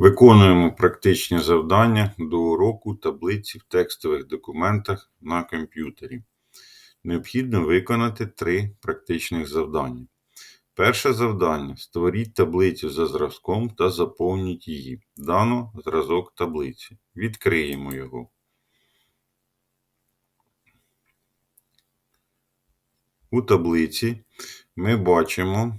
Виконуємо практичні завдання до уроку таблиці в текстових документах на комп'ютері. Необхідно виконати три практичних завдання. Перше завдання: створіть таблицю за зразком та заповніть її. Дано зразок таблиці. Відкриємо його. У таблиці ми бачимо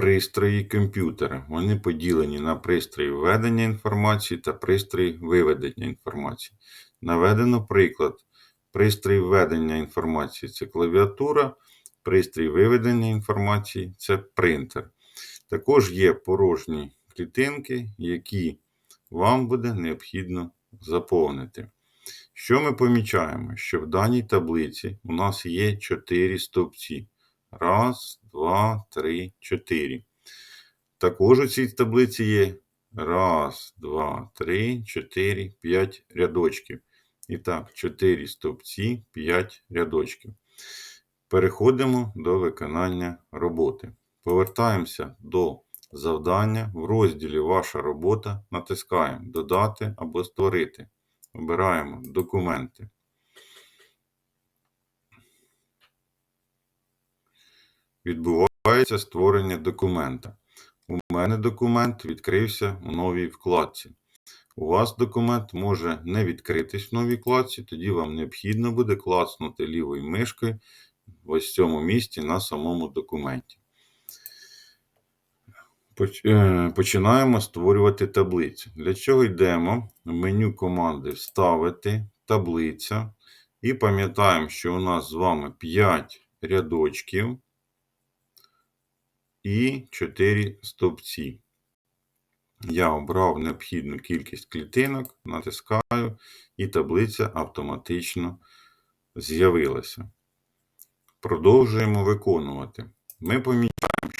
пристрої комп'ютера. Вони поділені на пристрої введення інформації та пристрої виведення інформації. Наведено приклад. Пристрій введення інформації це клавіатура, пристрій виведення інформації це принтер. Також є порожні клітинки, які вам буде необхідно заповнити. Що ми помічаємо? Що в даній таблиці у нас є 4 стовпці. Раз, два, три, чотири. Також у цій таблиці є раз, два, три, чотири, п'ять рядочків. І так, 4 стовпці, 5 рядочків. Переходимо до виконання роботи. Повертаємося до завдання. В розділі Ваша робота натискаємо Додати або Створити. Обираємо Документи. Відбувається створення документа. У мене документ відкрився у новій вкладці. У вас документ може не відкритись в новій вкладці, тоді вам необхідно буде клацнути лівою мишкою в цьому місці на самому документі. Починаємо створювати таблицю. Для чого йдемо в меню команди Вставити, таблиця. І пам'ятаємо, що у нас з вами 5 рядочків і 4 стовпці. Я обрав необхідну кількість клітинок, натискаю, і таблиця автоматично з'явилася. Продовжуємо виконувати. Ми помічаємо,